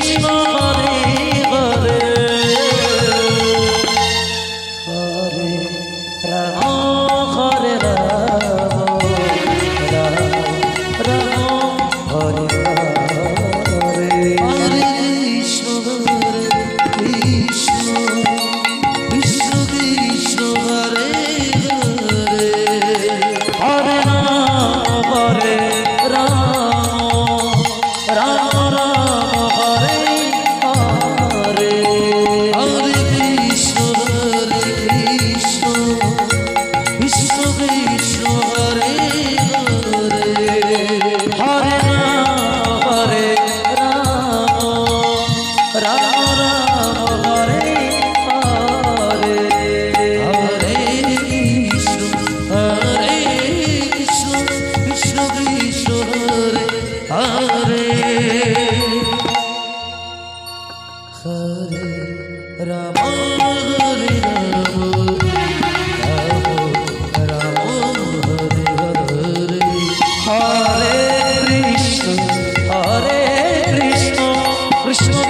Krishna. Hare Ram Hare Ram Ram Hare Rama Hare Rama